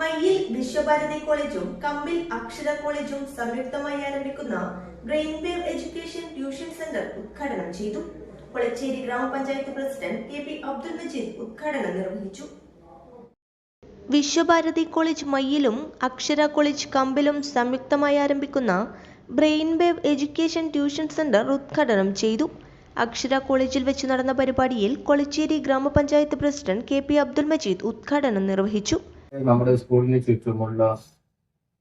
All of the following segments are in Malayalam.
മയ്യിൽ വിശ്വഭാരതി കോളേജും കമ്പിൽ അക്ഷര കോളേജും സംയുക്തമായി ആരംഭിക്കുന്ന brain wave education tuition centre ഉദ്ഘാടനം ചെയ്തു. കൊളച്ചേരി ഗ്രാമപഞ്ചായത്ത് president K P Abdul Majeed ഉദ്ഘാടനം നിർവഹിച്ചു. വിശ്വഭാരതി കോളേജ് മയ്യിലും അക്ഷര കോളേജ് കമ്പിലും സംയുക്തമായി ആരംഭിക്കുന്ന brain wave education tuition centre ഉദ്ഘാടനം ചെയ്തു. അക്ഷര കോളേജിൽ വെച്ച് നടന്ന പരിപാടിയിൽ കൊളച്ചേരി ഗ്രാമപഞ്ചായത്ത് president K P Abdul Majeed ഉദ്ഘാടനം നിർവഹിച്ചു. നമ്മുടെ സ്കൂളിന് ചുറ്റുമുള്ള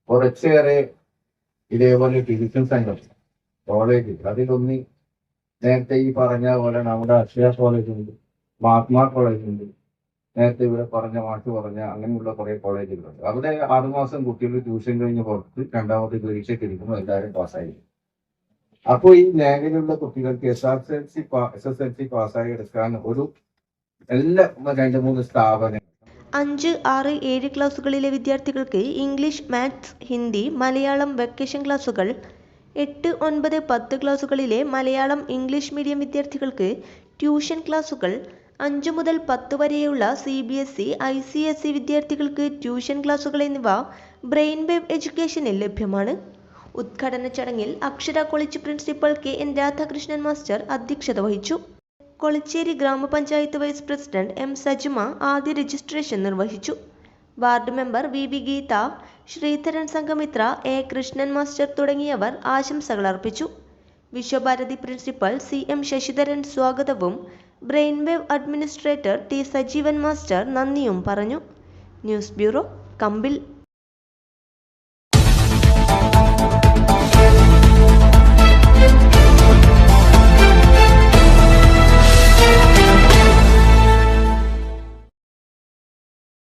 കുറച്ചേറെ ഇതേപോലെ ട്യൂഷൻ സെന്റർ കോളേജ് അതിലൊന്ന് നേരത്തെ ഈ പറഞ്ഞ പോലെ നമ്മുടെ അക്ഷയ കോളേജ് ഉണ്ട് മഹാത്മാ കോളേജ് ഉണ്ട്. നേരത്തെ ഇവിടെ പറഞ്ഞ മാഷ് പറഞ്ഞ അങ്ങനെയുള്ള കുറെ കോളേജുകളുണ്ട് അവിടെ ആറുമാസം കുട്ടികൾ ട്യൂഷൻ കഴിഞ്ഞ് പുറത്ത് രണ്ടാമത്തെ പരീക്ഷയ്ക്ക് ഇരിക്കുമ്പോൾ എല്ലാവരും പാസ്സായി അപ്പോൾ ഈ മേഖലയിലുള്ള കുട്ടികൾക്ക് S R L C S S L C പാസ്സായി എടുക്കാൻ ഒരു എല്ലാ രണ്ട് മൂന്ന് സ്ഥാപനം അഞ്ച് ആറ് ഏഴ് ക്ലാസ്സുകളിലെ വിദ്യാർത്ഥികൾക്ക് English maths Hindi Malayalam vacation ക്ലാസ്സുകൾ എട്ട് ഒൻപത് പത്ത് ക്ലാസ്സുകളിലെ മലയാളം ഇംഗ്ലീഷ് മീഡിയം വിദ്യാർത്ഥികൾക്ക് ട്യൂഷൻ ക്ലാസ്സുകൾ അഞ്ച് മുതൽ പത്ത് വരെയുള്ള C B S E I C S E വിദ്യാർത്ഥികൾക്ക് ട്യൂഷൻ ക്ലാസ്സുകൾ എന്നിവ ബ്രെയിൻ വേവ് എഡ്യൂക്കേഷനിൽ ലഭ്യമാണ്. ഉദ്ഘാടന ചടങ്ങിൽ Akshara college principal K N Radhakrishnan master അധ്യക്ഷത വഹിച്ചു. കൊളച്ചേരി ഗ്രാമപഞ്ചായത്ത് വൈസ് പ്രസിഡന്റ് എം സജുമ ആദ്യ രജിസ്ട്രേഷൻ നിർവഹിച്ചു. Ward member V V Geetha Sreedharan Sanghamitra A Krishnan master തുടങ്ങിയവർ ആശംസകൾ അർപ്പിച്ചു. Vishwabharathi principal C M Sasidharan സ്വാഗതവും brain wave administrator T Sajeevan master നന്ദിയും പറഞ്ഞു. ന്യൂസ് ബ്യൂറോ കമ്പിൽ